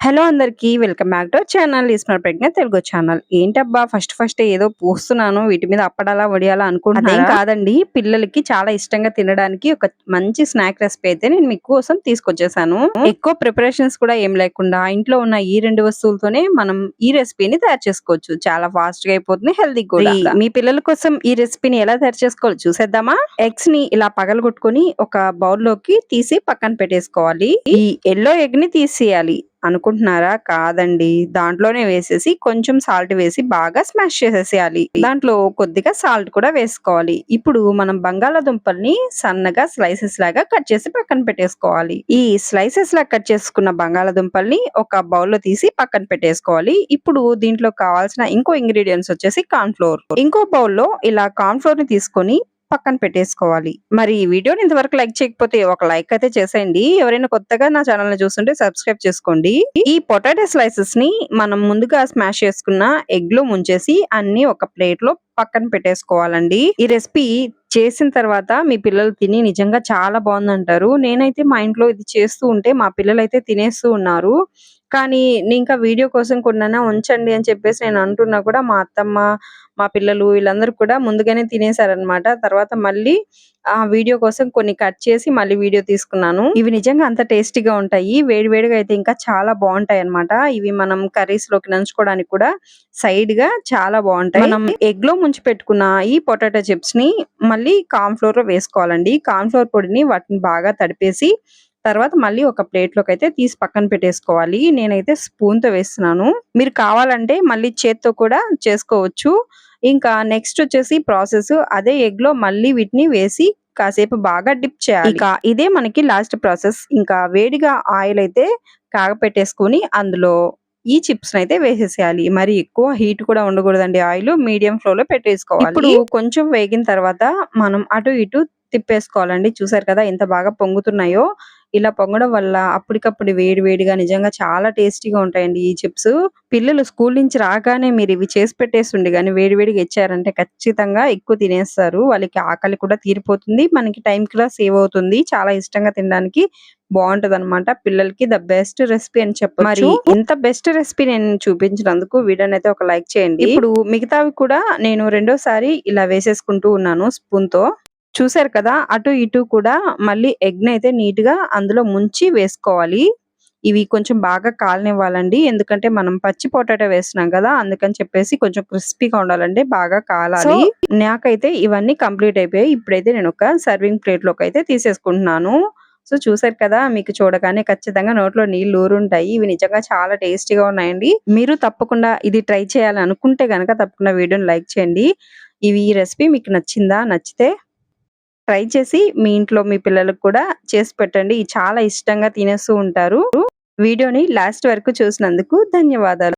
Hello అందరికీ welcome back to channel. ఈస్మర్ Pragna Telugu channel. ఏంటబ్బా ఫస్ట్ ఫస్ట్ ఏదో పూస్తున్నాను వీటి మీద అప్పడాలా వడియాలా అనుకుంటున్నాను కాదండి పిల్లలకి చాలా ఇష్టంగా తినడానికి ఒక మంచి స్నాక్ రెసిపీ అయితే నేను మీకోసం తీసుకొచ్చేసాను. ఎక్కువ ప్రిపరేషన్స్ కూడా ఏం లేకుండా ఇంట్లో ఉన్న ఈ రెండు వస్తువులతోనే మనం ఈ రెసిపీని తయారు చేసుకోవచ్చు. చాలా ఫాస్ట్గా అయిపోతుంది హెల్తీ కూడా. మీ పిల్లల కోసం ఈ రెసిపీని ఎలా తయారు చేసుకోవాలి చూసేద్దామా? ఎగ్స్ని ఇలా పగలగొట్టుకొని ఒక బౌల్లోకి తీసి పక్కన పెట్టేసుకోవాలి. ఈ ఎల్లో ఎగ్ని తీసేయాలి. అనుకుంటున్నారా? కాదండి. దాంట్లోనే వేసేసి కొంచెం సాల్ట్ వేసి బాగా స్మాష్ చేసేసేయాలి. దాంట్లో కొద్దిగా సాల్ట్ కూడా వేసుకోవాలి. ఇప్పుడు మనం బంగాళాదుంపల్ని సన్నగా స్లైసెస్ లాగా కట్ చేసి పక్కన పెట్టేసుకోవాలి. ఈ స్లైసెస్ లా కట్ చేసుకున్న బంగాళాదుంపల్ని ఒక బౌల్లో తీసి పక్కన పెట్టేసుకోవాలి. ఇప్పుడు దీంట్లో కావాల్సిన ఇంకో ఇంగ్రీడియంట్స్ వచ్చేసి కార్న్ ఫ్లోర్ ఇంకో బౌల్లో ఇలా కార్న్ ఫ్లోర్ని తీసుకొని పక్కన పెట్టేసుకోవాలి. మరి ఈ వీడియోని ఇంతవరకు లైక్ చేయకపోతే ఒక లైక్ అయితే చేసేయండి. ఎవరైనా కొత్తగా నా ఛానల్ని చూస్తుంటే సబ్స్క్రైబ్ చేసుకోండి. ఈ పొటాటో స్లైసెస్ని మనం ముందుగా స్మాష్ చేసుకున్న ఎగ్లో ముంచేసి అన్ని ఒక ప్లేట్లో పక్కన పెట్టేసుకోవాలండి. ఈ రెసిపీ చేసిన తర్వాత మీ పిల్లలు తిని నిజంగా చాలా బాగుందంటారు. నేనైతే మా ఇంట్లో ఇది చేస్తూ ఉంటే మా పిల్లలు అయితే తినేస్తూ ఉన్నారు. కానీ నేను ఇంకా వీడియో కోసం కొన్నానా ఉంచండి అని చెప్పేసి నేను అంటున్నా కూడా మా అత్తమ్మ మా పిల్లలు వీళ్ళందరూ కూడా ముందుగానే తినేసారనమాట తర్వాత మళ్ళీ ఆ వీడియో కోసం కొన్ని కట్ చేసి మళ్ళీ వీడియో తీసుకున్నాను. ఇవి నిజంగా అంత టేస్టీగా ఉంటాయి. వేడి వేడిగా అయితే ఇంకా చాలా బాగుంటాయి అన్నమాట ఇవి మనం కర్రీస్లోకి నంచుకోవడానికి కూడా సైడ్గా చాలా బాగుంటాయి. మనం ఎగ్లో ముంచి పెట్టుకున్న ఈ పొటాటో చిప్స్ని మళ్ళీ కార్న్ ఫ్లోర్లో వేసుకోవాలండి. కార్న్ ఫ్లోర్ పొడిని వాటిని బాగా తడిపేసి తర్వాత మళ్ళీ ఒక ప్లేట్లోకి అయితే తీసి పక్కన పెట్టేసుకోవాలి. నేనైతే స్పూన్తో వేస్తున్నాను. మీరు కావాలంటే మళ్ళీ చేత్తో కూడా చేసుకోవచ్చు. ఇంకా నెక్స్ట్ వచ్చేసి ప్రాసెస్ అదే ఎగ్లో మళ్ళీ వీటిని వేసి కాసేపు బాగా డిప్ చేయాలి. ఇక ఇదే మనకి లాస్ట్ ప్రాసెస్. ఇంకా వేడిగా ఆయిల్ అయితే కాగపెట్టేసుకుని అందులో ఈ చిప్స్ అయితే వేసేసేయాలి. మరి ఎక్కువ హీట్ కూడా ఉండకూడదండి ఆయిల్. మీడియం ఫ్లో లో పెట్టేసుకోవాలి. ఇప్పుడు కొంచెం వేగిన తర్వాత మనం అటు ఇటు తిప్పేసుకోవాలండి. చూసారు కదా ఎంత బాగా పొంగుతున్నాయో. ఇలా పొంగడం వల్ల అప్పటికప్పుడు వేడి వేడిగా నిజంగా చాలా టేస్టీగా ఉంటాయండి ఈ చిప్స్. పిల్లలు స్కూల్ నుంచి రాగానే మీరు ఇవి చేసి పెట్టేస్తుండే కానీ వేడి వేడిగా ఇచ్చారంటే ఖచ్చితంగా ఎక్కువ తినేస్తారు. వాళ్ళకి ఆకలి కూడా తీరిపోతుంది. మనకి టైం కూడా సేవ్ అవుతుంది. చాలా ఇష్టంగా తినడానికి బాగుంటది అనమాట పిల్లలకి ద బెస్ట్ రెసిపీ అని చెప్పచ్చు. మరి ఇంత బెస్ట్ రెసిపీ నేను చూపించినందుకు వీడియోని అయితే ఒక లైక్ చేయండి. ఇప్పుడు మిగతావి కూడా నేను రెండోసారి ఇలా వేసేసుకుంటూ ఉన్నాను స్పూన్తో చూసారు కదా అటు ఇటు కూడా మళ్ళీ ఎగ్ అయితే నీట్గా అందులో ముంచి వేసుకోవాలి. ఇవి కొంచెం బాగా కాలనివ్వాలండి. ఎందుకంటే మనం పచ్చి పొటాటో వేస్తున్నాం కదా అందుకని చెప్పేసి కొంచెం క్రిస్పీగా ఉండాలండి బాగా కాలాలి. నాకైతే ఇవన్నీ కంప్లీట్ అయిపోయాయి. ఇప్పుడైతే నేను ఒక సర్వింగ్ ప్లేట్లోకి అయితే తీసేసుకుంటున్నాను. సో చూసారు కదా మీకు చూడగానే ఖచ్చితంగా నోట్లో నీళ్ళు ఊరుంటాయి. ఇవి నిజంగా చాలా టేస్టీగా ఉన్నాయండి. మీరు తప్పకుండా ఇది ట్రై చేయాలని అనుకుంటే గనక తప్పకుండా వీడియోని లైక్ చేయండి. ఇవి ఈ రెసిపీ మీకు నచ్చిందా నచ్చితే ట్రై చేసి మీ ఇంట్లో మీ పిల్లలకు కూడా చేసి పెట్టండి. చాలా ఇష్టంగా తినేస్తూ ఉంటారు. వీడియోని లాస్ట్ వరకు చూసినందుకు ధన్యవాదాలు.